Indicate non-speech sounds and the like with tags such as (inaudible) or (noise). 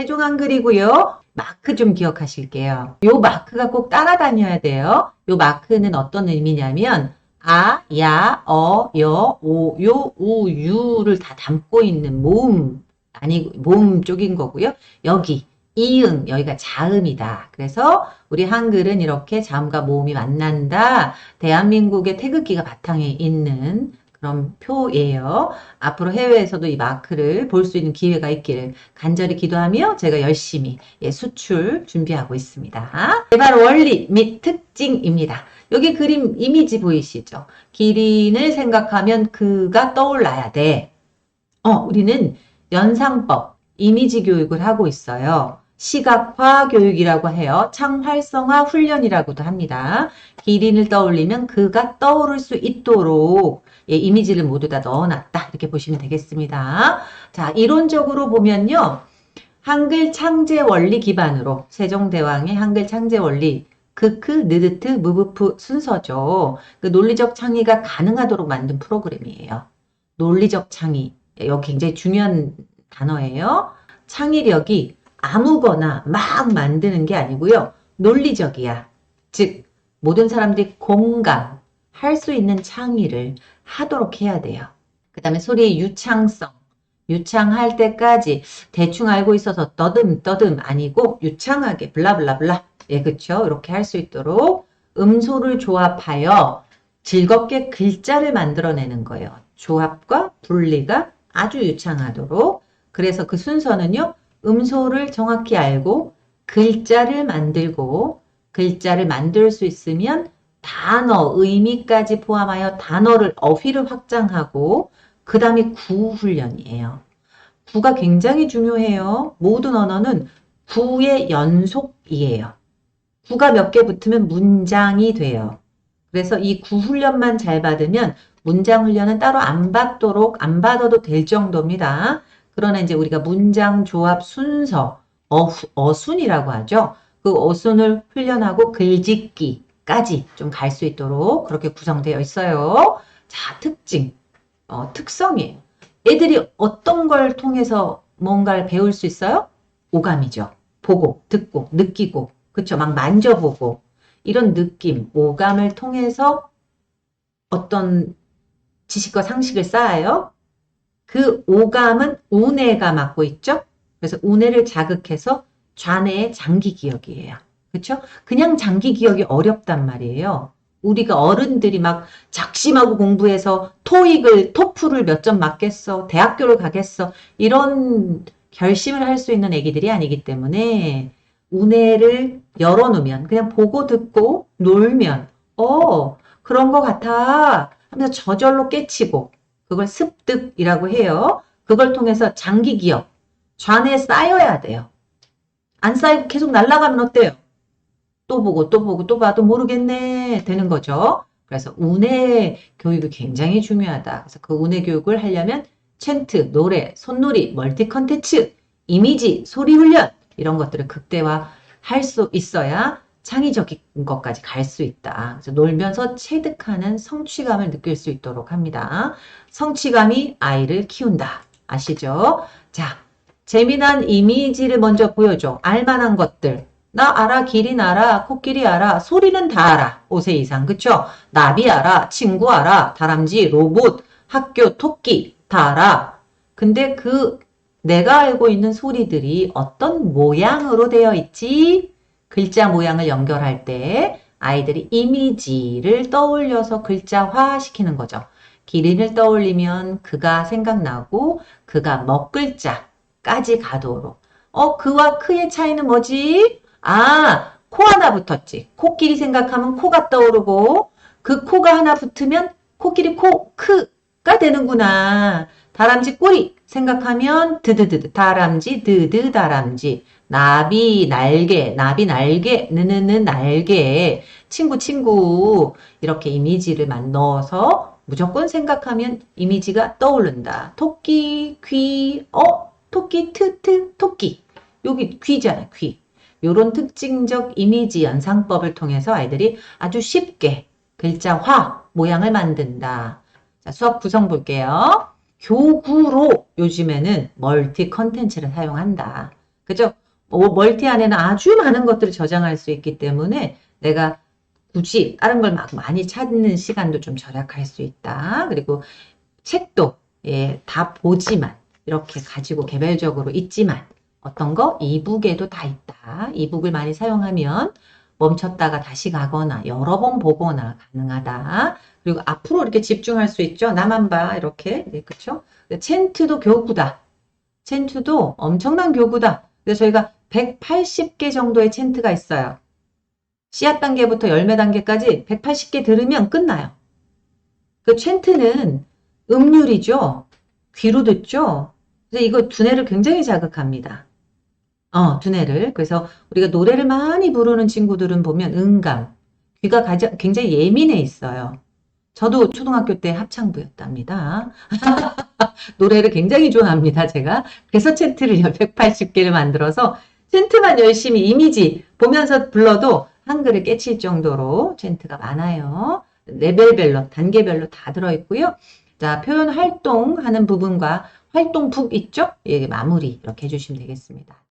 세종 한글이고요. 마크 좀 기억하실게요. 요 마크가 꼭 따라다녀야 돼요. 요 마크는 어떤 의미냐면 아, 야, 어, 여, 오, 요, 우, 유를 다 담고 있는 모음 아니 모음 쪽인 거고요. 여기 이응 여기가 자음이다. 그래서 우리 한글은 이렇게 자음과 모음이 만난다. 대한민국의 태극기가 바탕에 있는 그런 표예요. 앞으로 해외에서도 이 마크를 볼 수 있는 기회가 있기를 간절히 기도하며 제가 열심히 예, 수출 준비하고 있습니다. 개발 원리 및 특징입니다. 여기 그림 이미지 보이시죠? 기린을 생각하면 그가 떠올라야 돼. 어, 우리는 연상법, 이미지 교육을 하고 있어요. 시각화 교육이라고 해요. 창활성화 훈련이라고도 합니다. 기린을 떠올리면 그가 떠오를 수 있도록 예, 이미지를 모두 다 넣어놨다. 이렇게 보시면 되겠습니다. 자, 이론적으로 보면요. 한글 창제 원리 기반으로 세종대왕의 한글 창제 원리 크크, 느드트, 무브프 순서죠. 그 논리적 창의가 가능하도록 만든 프로그램이에요. 논리적 창의. 이거 굉장히 중요한 단어예요. 창의력이 아무거나 막 만드는 게 아니고요. 논리적이야. 즉, 모든 사람들이 공감, 할 수 있는 창의를 하도록 해야 돼요. 그 다음에 소리의 유창성. 유창할 때까지 대충 알고 있어서 떠듬 떠듬 아니고 유창하게 블라블라블라 예 그쵸 이렇게 할 수 있도록 음소를 조합하여 즐겁게 글자를 만들어내는 거예요. 조합과 분리가 아주 유창하도록 그래서 그 순서는요 음소를 정확히 알고 글자를 만들고 글자를 만들 수 있으면 단어, 의미까지 포함하여 단어를 어휘를 확장하고 그 다음에 구 훈련이에요. 구가 굉장히 중요해요. 모든 언어는 구의 연속이에요. 구가 몇 개 붙으면 문장이 돼요. 그래서 이 구 훈련만 잘 받으면 문장 훈련은 따로 안 받도록 안 받아도 될 정도입니다. 그러나 이제 우리가 문장 조합 순서 어, 어순이라고 하죠. 그 어순을 훈련하고 글짓기까지 좀 갈 수 있도록 그렇게 구성되어 있어요. 자, 특징, 어, 특성이에요. 애들이 어떤 걸 통해서 뭔가를 배울 수 있어요? 오감이죠. 보고, 듣고, 느끼고, 그쵸? 막 만져보고, 이런 느낌, 오감을 통해서 어떤 지식과 상식을 쌓아요. 그 오감은 우뇌가 맡고 있죠. 그래서 우뇌를 자극해서 좌뇌의 장기 기억이에요. 그렇죠? 그냥 장기 기억이 어렵단 말이에요. 우리가 어른들이 막 작심하고 공부해서 토익을 토플을 몇 점 맞겠어, 대학교를 가겠어 이런 결심을 할 수 있는 애기들이 아니기 때문에 우뇌를 열어놓으면 그냥 보고 듣고 놀면 어 그런 것 같아 하면서 저절로 깨치고 그걸 습득이라고 해요. 그걸 통해서 장기 기억 좌뇌에 쌓여야 돼요. 안 쌓이고 계속 날아가면 어때요? 또 보고 또 보고 또 봐도 모르겠네 되는 거죠. 그래서 운해 교육이 굉장히 중요하다. 그래서 그 운해 교육을 하려면 챈트, 노래, 손놀이, 멀티 컨텐츠, 이미지, 소리 훈련 이런 것들을 극대화 할 수 있어야 창의적인 것까지 갈 수 있다. 그래서 놀면서 체득하는 성취감을 느낄 수 있도록 합니다. 성취감이 아이를 키운다. 아시죠? 자, 재미난 이미지를 먼저 보여줘. 알만한 것들. 나 알아, 기린 알아, 코끼리 알아, 소리는 다 알아. 5세 이상, 그쵸? 나비 알아, 친구 알아, 다람쥐, 로봇, 학교, 토끼 다 알아. 근데 그 내가 알고 있는 소리들이 어떤 모양으로 되어 있지? 글자 모양을 연결할 때 아이들이 이미지를 떠올려서 글자화 시키는 거죠. 기린을 떠올리면 그가 생각나고 그가 먹글자까지 가도록. 어, 그와 크의 차이는 뭐지? 아, 코 하나 붙었지. 코끼리 생각하면 코가 떠오르고 그 코가 하나 붙으면 코끼리 코 크 가 되는구나. 다람쥐 꼬리 생각하면 드드드드 다람쥐 드드 다람쥐 나비 날개 나비 날개 느느느 날개 친구 친구 이렇게 이미지를 만 넣어서 무조건 생각하면 이미지가 떠오른다. 토끼 귀 어 토끼 트트 토끼 여기 귀잖아 귀. 요런 특징적 이미지 연상법을 통해서 아이들이 아주 쉽게 글자화 모양을 만든다. 자, 수업 구성 볼게요. 교구로 요즘에는 멀티 컨텐츠를 사용한다. 그죠? 어, 멀티 안에는 아주 많은 것들을 저장할 수 있기 때문에 내가 굳이 다른 걸 막 많이 찾는 시간도 좀 절약할 수 있다. 그리고 책도 예, 다 보지만 이렇게 가지고 개별적으로 있지만 어떤 거 이북에도 다 있다. 이북을 많이 사용하면 멈췄다가 다시 가거나 여러 번 보거나 가능하다. 그리고 앞으로 이렇게 집중할 수 있죠. 나만 봐 이렇게 네, 그렇죠? 챈트도 교구다. 챈트도 엄청난 교구다. 그래서 저희가 180개 정도의 챈트가 있어요. 씨앗 단계부터 열매 단계까지 180개 들으면 끝나요. 그 챈트는 음률이죠. 귀로 듣죠. 그래서 이거 두뇌를 굉장히 자극합니다. 어, 두뇌를. 그래서 우리가 노래를 많이 부르는 친구들은 보면 음감, 귀가 가장, 굉장히 예민해 있어요. 저도 초등학교 때 합창부였답니다. (laughs) 노래를 굉장히 좋아합니다, 제가. 그래서 챈트를 180개를 (laughs) 만들어서 챈트만 열심히 이미지 보면서 불러도 한글을 깨칠 정도로 챈트가 많아요. 레벨별로, 단계별로 다 들어있고요. 자, 표현 활동하는 부분과 활동북 있죠? 예, 마무리 이렇게 해주시면 되겠습니다.